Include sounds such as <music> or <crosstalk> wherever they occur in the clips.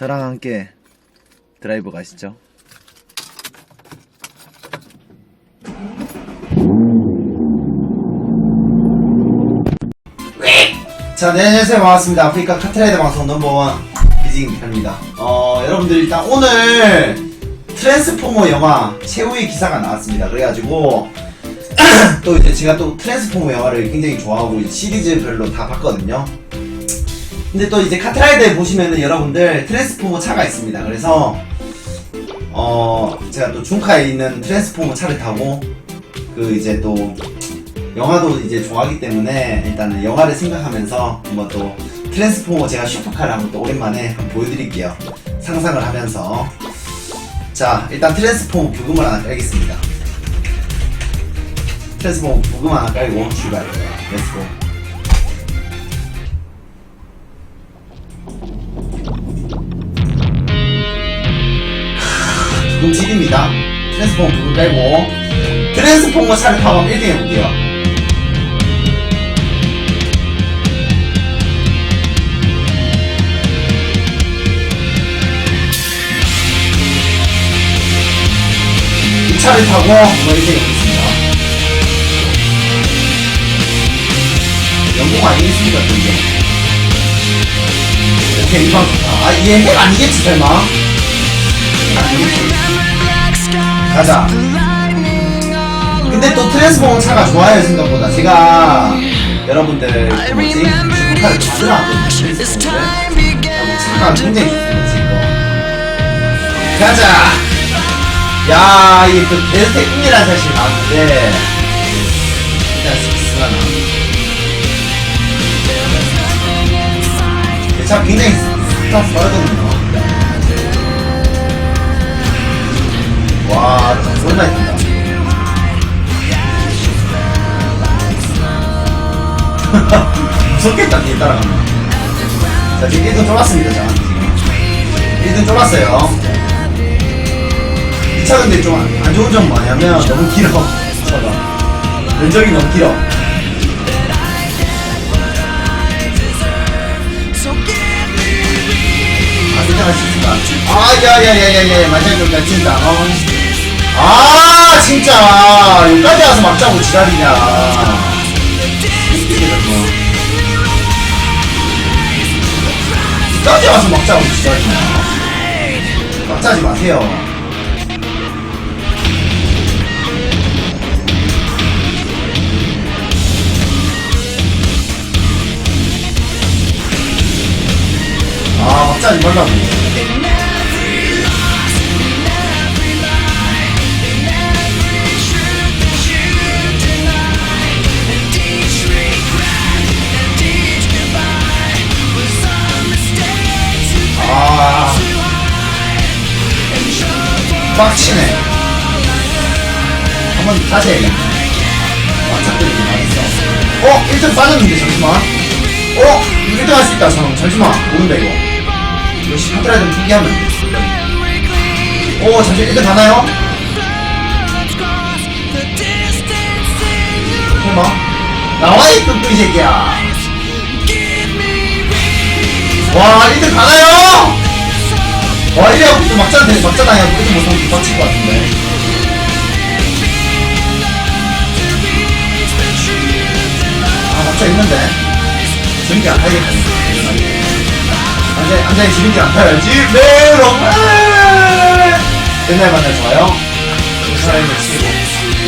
저랑 함께 드라이브 가시죠. 자, 네, 안녕하세요. 반갑습니다. 아프리카 카트라이더 방송 넘버원 비징입니다. 어, 여러분들 일단 오늘 트랜스포머 영화 최후의 기사가 나왔습니다. 그래가지고 <clears throat> 또 이제 제가 또 트랜스포머 영화를 굉장히 좋아하고 시리즈별로 다 봤거든요. 근데 또 이제 카트라이더에 보시면은 여러분들 트랜스포머 차가 있습니다. 그래서 어, 제가 또 중카에 있는 트랜스포머 차를 타고 그 이제 또 영화도 이제 좋아하기 때문에 일단은 영화를 생각하면서 한번 또 트랜스포머 제가 슈퍼카를 한번 또 오랜만에 한번 보여드릴게요. 상상을 하면서 자 일단 트랜스포머 부금을 하나 깔겠습니다. 트랜스포머 부금 하나 깔고 출발. 렛츠고. 칠입니다. 트랜스포머 부금 깔고 트랜스포머 차를 타고 한번 1등 해볼게요. 이 차를 타고 한번 1등 해보겠습니다. 영국 아니겠습니까, 또 이게? 오케이, 이방 좋다. 아, 얘 핵 아니겠지, 설마? 가자. 근데 또 트랜스포머 차가 좋아요, 생각보다. 제가 여러분들, 그 뭐지? 슈퍼카를 만들어놨거든요, 트랜스포머를. 차가 굉장히 좋습니다, 지금. 가자! 야, 이게 또 데스테 꿈이라는 사실이 나왔는데, 일단 스피스가 나옵니다. 차 굉장히 스타트 빠르거든요. 와, 많이 탄다. <laughs> 무섭겠다, 뒤에 따라가면. 자, 지금 1등 쫄았습니다, 자, 지금. 1등 쫄았어요. 이 차 근데 좀 안 좋은 점 뭐냐면 너무 길어. <laughs> 차가. 면적이 너무 길어. 아, 괜찮을 수 있을까? 아, 야, 야, 야, 야, 야, 만찬 좀 다친다, 어. 아, 진짜. 여기까지 와서 막자고 지랄이냐. 여기까지 와서 막자고 지랄이냐. 막자지 마세요. 아, 막자지 말라고. 빡치네. 한번 다시 해야겠네. 막자들이 많았어. 어? 1등 빠졌는데, 잠시만. 어? 1등 할 수 있다, 잠 잠시만. 모른다, 이거. 역시 카트라이더 준비하면 돼. 오, 잠시 1등 가나요? 설마? 나와, 이 뚝뚝이 새끼야. 와, 1등 가나요? 와, 1위하고 또 막장, 되- 막장 아니야. 1등 못하면 빡칠 것 같은데. 아, 막장 있는데. 전기 안 타겠다. 앉아, 앉아, 지름길 안 타야지. 네, 롱! 옛날 만날 좋아요. 사랑을 치고.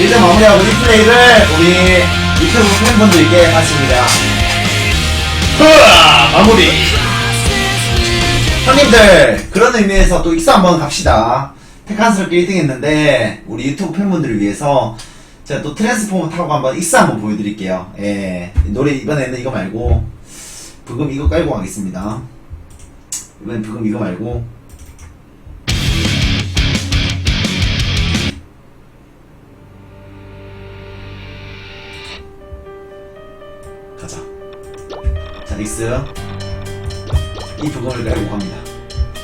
이제 마무리하고 리플레이를 우리 유튜브 팬분들께 하십니다. 마무리! 형님들, 그런 의미에서 또 익사 한번 갑시다. 테칸스럽게 1등 했는데, 우리 유튜브 팬분들을 위해서 제가 또 트랜스포머 타고 한번 익사 한번 보여드릴게요. 예. 노래 이번에는 이거 말고, 부금 이거 깔고 가겠습니다. 이번엔 부금 이거 말고, 가자. 자, 닉스. 이 부금을 깔고 갑니다.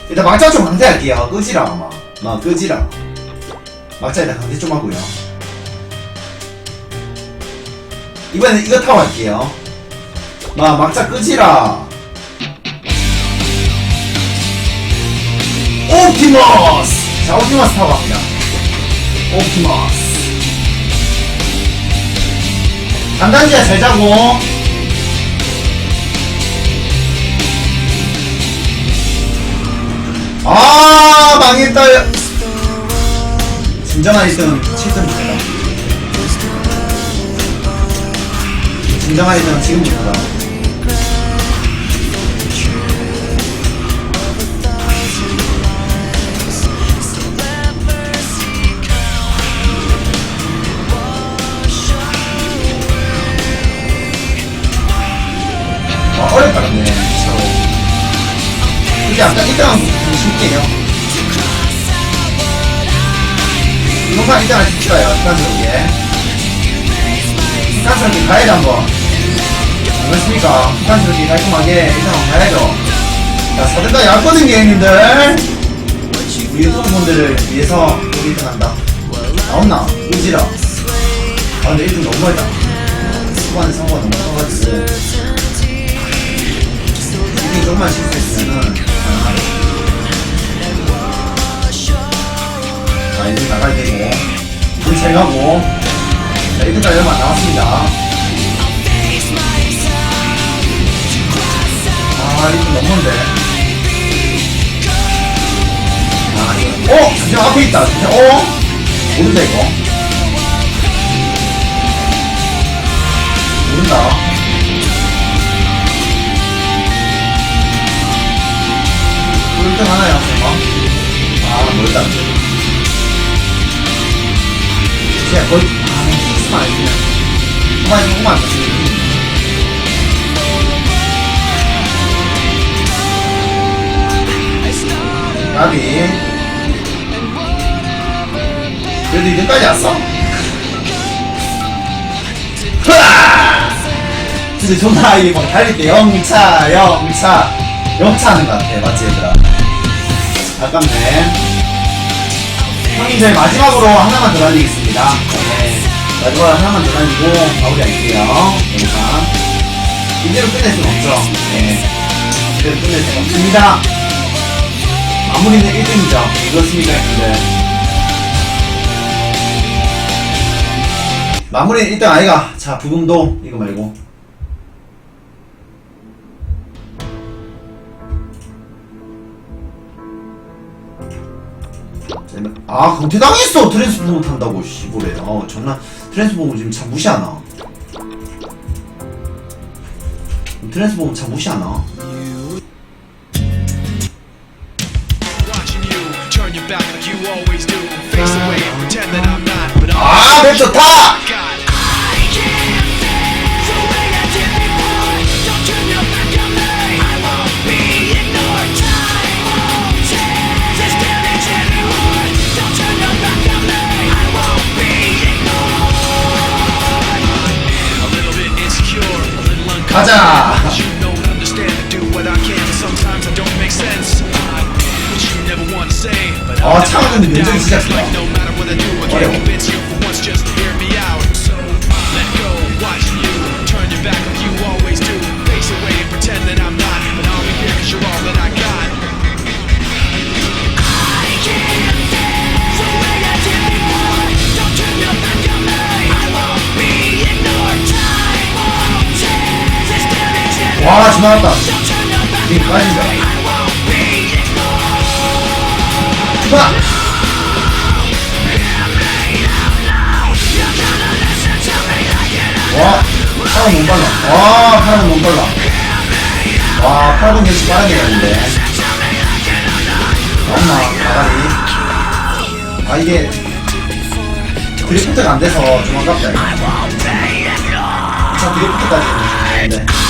일단 막자 좀 강제할게요. 끄지라, 아마. 마, 끄지라. 막자에다 강제 좀 하고요. 이번엔 이거 타고 갈게요. 마, 막자 끄지라. 옵티머스! 자, 옵티머스 타고 갑니다. 옵티머스. 단단지야 잘 자고. 아, 망했다. 진정한 1등은 7등부터다. 진정한 1등은 지금부터다. 근데 아까 1등한 좀 쉽게요. 이번판 1등 할수 있어요, 습관스럽게. 습관스럽게 가야죠, 한번. 안그렇습니까 습관스럽게 깔끔하게 1등 한번 가야죠. 자, 4등까지 왔거든요, 형님들. 우리 유튜브 분들을 위해서 우리 1등 한다. 나왔나? 의지라. 아, 근데 1등 너무 멀다. 수반의 성과가 너무 커가지고. 1등 조금만 실수했으면은, 자, 1등 나가야 되고. 2등 잘 가고. 자, 1등까지 얼마 안 남았습니다. 아, 1등 넘는데. 아, 이거. 어! 잠시만, 앞에 있다. 잠시만, 어? 모른다, 이거. 모른다. 거의, 아, 실수만 알지면. 그만, 조금만 안 맞추면. 나비. 그래도 이등까지 왔어. 흐아! 근데 존나 이게 막 달릴 때 영차, 영차, 영차 하는 것 같아. 맞지, 얘들아? 아깝네. 형님들 마지막으로 하나만 더 날리겠습니다. 네. 마지막으로 하나만 더 날리고 마무리할게요. 영상. 이대로 끝낼 수는 없죠. 네. 이대로 끝낼 수는 없습니다. 마무리는 1등이죠. 그렇습니까, 형님들? 마무리는 1등 아이가. 자, 부금도 이거 말고. 아, 강퇴당했어! 트랜스포머 탄다고, 씨보래. 어, 존나, 트랜스포머 지금 참 무시하나? 트랜스포머 참 무시하나? You turn your But 아, never 근데 down. 진짜 I 어려워. 와, 지나갔다. 이게 빠진다. 봐! 와, 파란 너무 빨라. 와, 파란 너무 빨라. 와, 파란 역시 빠르게 가는데. 엄마, 나가리. 아, 이게, 드리프트가 안 돼서 좀 아깝다. 자, 드리프트까지 했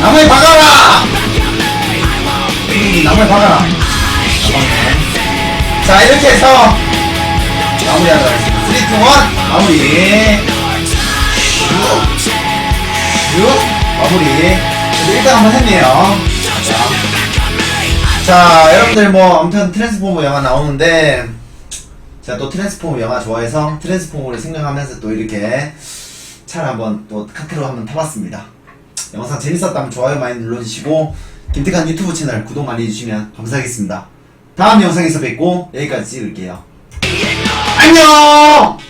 나무에 박아라! 이 나무에 박아라. 자, 이렇게 해서 마무리하도록 하겠습니다. 3, 2, 1, 마무리. 슉. 슉. 마무리. 일단 한번 했네요. 자. 자, 여러분들 뭐, 아무튼 트랜스포머 영화 나오는데, 제가 또 트랜스포머 영화 좋아해서 트랜스포머를 생각하면서 또 이렇게 차를 한번 또 카트로 한번 타봤습니다. 영상 재밌었다면 좋아요 많이 눌러주시고 김태칸 유튜브 채널 구독 많이 해주시면 감사하겠습니다. 다음 영상에서 뵙고 여기까지 찍을게요. 안녕!